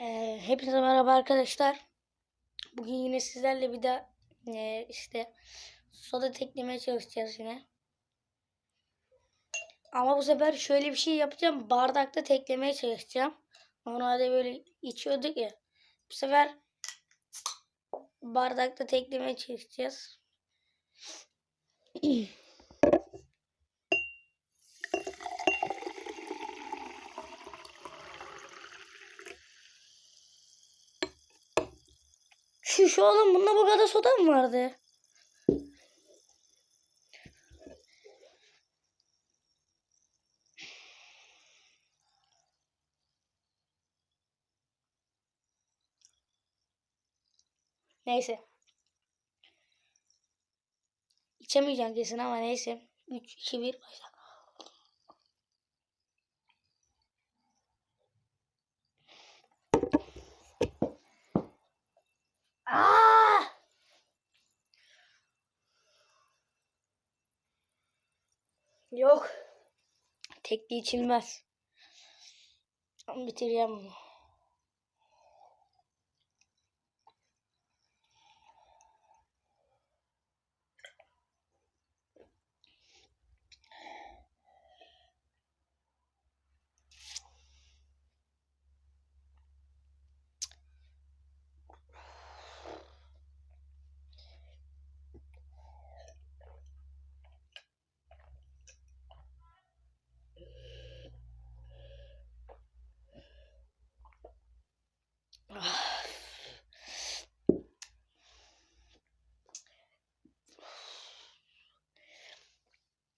Ee, hepinize merhaba arkadaşlar. Bugün yine sizlerle bir de e, işte soda teklemeye çalışacağız yine. Ama bu sefer şöyle bir şey yapacağım. Bardakta teklemeye çalışacağım. Normalde böyle içiyorduk ya. Bu sefer bardakta teklemeye çalışacağız. Şu oğlum bunda bu kadar soda mı vardı? Neyse. İçemeyeceğim kesin ama neyse. 3, 2, 1 başla. Yok. Tekli içilmez. Bitireceğim bunu.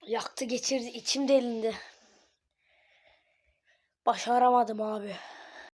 Yaktı geçirdi içim delindi. Başaramadım abi.